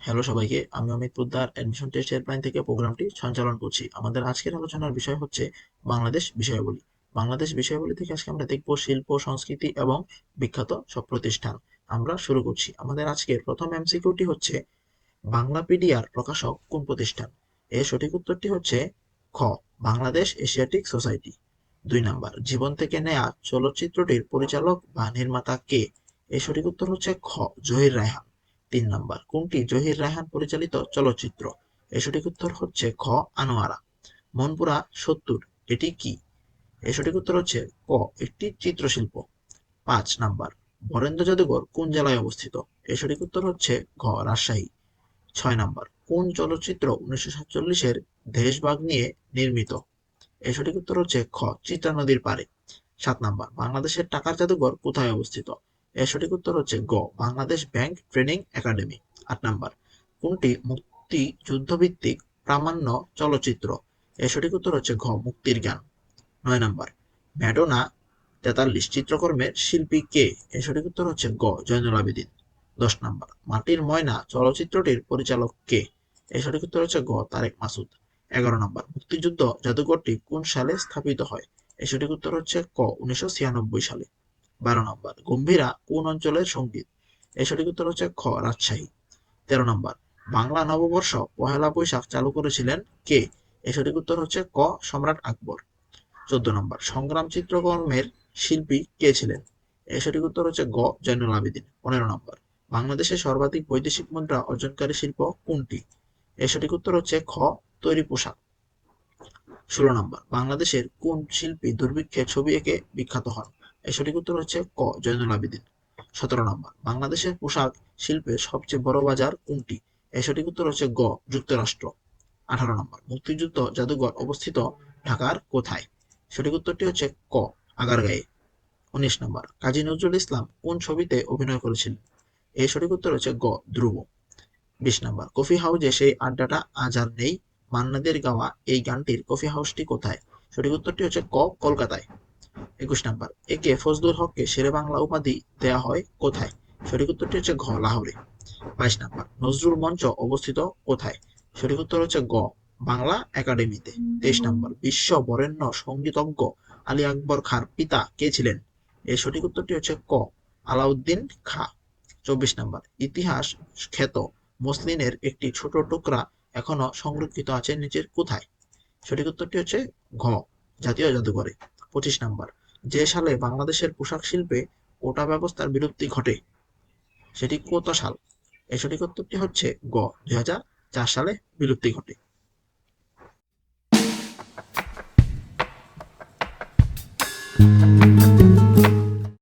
Hello সবাইকে, আমি Amit Poddar admission test helpline থেকে প্রোগ্রামটি সঞ্চালন করছি। আমাদের আজকের আলোচনার বিষয় হচ্ছে বাংলাদেশ বিষয়াবলী। বাংলাদেশ বিষয়াবলী থেকে আজকে আমরা দেখব শিল্প, সংস্কৃতি এবং বিখ্যাত সব প্রতিষ্ঠান। আমরা শুরু করছি। আমাদের আজকের প্রথম এমসিকিউটি হচ্ছে বাংলাপিডিয়ার প্রকাশক কোন প্রতিষ্ঠান? এর সঠিক উত্তরটি হচ্ছে খ, বাংলাদেশ এশিয়াটিক সোসাইটি। দুই নাম্বার, জীবন থেকে নেয়া চলচ্চিত্রটির পরিচালক বা নির্মাতা কে? এর সঠিক উত্তর হচ্ছে খ, জহির রায়হান। তিন নাম্বার, কোনটি জহির রায়হান পরিচালিত চলচ্চিত্র? এর সঠিক উত্তর হচ্ছে খ, আনোয়ারা। মনপুরা, সত্তর, এটি কি? এর সঠিক উত্তর হচ্ছে ক, একটি চিত্রশিল্প। পাঁচ নাম্বার, বরেন্দ্র জাদুঘর কোন জেলায় অবস্থিত? এর সঠিক উত্তর হচ্ছে ঘ, রাজশাহী। ছয় নাম্বার, কোন চলচ্চিত্র উনিশশো সাতচল্লিশের দেশভাগ নিয়ে নির্মিত? এর সঠিক উত্তর হচ্ছে খ, চিত্রা নদীর পারে সাত নাম্বার, বাংলাদেশের টাকার জাদুঘর কোথায় অবস্থিত? এর সঠিক উত্তর হচ্ছে গ, বাংলাদেশ ব্যাংক ট্রেনিং একাডেমি। আট নাম্বার, কোনটি মুক্তি যুদ্ধভিত্তিক প্রামাণ্য চলচ্চিত্র? এর সঠিক উত্তর হচ্ছে ঘ, মুক্তির গান নয় নাম্বার, ম্যাডোনা তেতাল্লিশ, চিত্রকর্মের শিল্পী কে? এর সঠিক উত্তর হচ্ছে গ, জয়নুল আবেদিন। দশ নাম্বার, মাটির ময়না চলচ্চিত্রটির পরিচালক কে? এর সঠিক উত্তর হচ্ছে গ, তারেক মাসুদ। এগারো নম্বর, মুক্তিযুদ্ধ জাদুঘরটি কোন সালে স্থাপিত হয়? এর সঠিক উত্তর হচ্ছে ক, উনিশশো ছিয়ানব্বই সালে। বারো নম্বর। গম্ভীরা কোন অঞ্চলের সংগীত? এর সঠিক উত্তর হচ্ছে খ, রাজশাহী। তেরো নম্বর। বাংলা নববর্ষ পহেলা বৈশাখ চালু করেছিলেন কে? এর সঠিক উত্তর হচ্ছে ক, সম্রাট আকবর। চোদ্দ নম্বর। সংগ্রাম চিত্রকর্মের শিল্পী কে ছিলেন? এর সঠিক উত্তর হচ্ছে গ, জয়নুল আবেদিন। পনেরো নম্বর। বাংলাদেশের সর্বাধিক বৈদেশিক মুদ্রা অর্জনকারী শিল্প কোনটি? এর সঠিক উত্তর হচ্ছে খ, তৈরি পোশাক। ষোলো নম্বর। বাংলাদেশের কোন শিল্পী দুর্ভিক্ষে ছবি এঁকে বিখ্যাত হন? এর সঠিক উত্তর হচ্ছে ক, জয়নুল আবেদিন। সতেরো নম্বর, বাংলাদেশের পোশাক শিল্পের সবচেয়ে বড় বাজার কোনটি? এর সঠিক উত্তর হচ্ছে গ, যুক্তরাষ্ট্র। আঠারো নম্বর, মুক্তিযুদ্ধ জাদুঘর অবস্থিত ঢাকার কোথায়? সঠিক উত্তরটি হচ্ছে ক, আগারগাঁয়ে। উনিশ নম্বর, কাজী নজরুল ইসলাম কোন ছবিতে অভিনয় করেছিলেন? এর সঠিক উত্তর হচ্ছে গ, ধ্রুব। বিশ নম্বর, কফি হাউজে সেই আড্ডাটা আজ আর নেই। মান্নাদের গাওয়া এই গানটির কফি হাউসটি কোথায়? সঠিক উত্তরটি হচ্ছে ক, কলকাতায়। একুশ নাম্বার। একে ফজলুল হককে শেরে বাংলা উপাধি দেয়া হয় কোথায়? সঠিক উত্তরটি হচ্ছে ঘ, লাহোরে। বাইশ নাম্বার। নজরুল মঞ্চ অবস্থিত কোথায়? সঠিক উত্তর হচ্ছে গ, বাংলা একাডেমিতে। তেইশ নাম্বার। বিশ্ব বরেণ্য সঙ্গীতজ্ঞ আলী আকবর খাঁর পিতা কে ছিলেন? এর সঠিক উত্তরটি হচ্ছে ক, আলাউদ্দিন খা। চব্বিশ নাম্বার। ইতিহাস খ্যাত মসলিনের একটি ছোট টুকরা এখনও সংরক্ষিত আছে নিচের কোথায়? সঠিক উত্তরটি হচ্ছে ঘ, জাতীয় জাদুঘরে। পঁচিশ নাম্বার। যে সালে বাংলাদেশের পোশাক শিল্পে কোটা ব্যবস্থার বিলুপ্তি ঘটে, সেটি কত সাল? এই সঠিক উত্তরটি হচ্ছে গ, দুই হাজার চার সালে বিলুপ্তি ঘটে।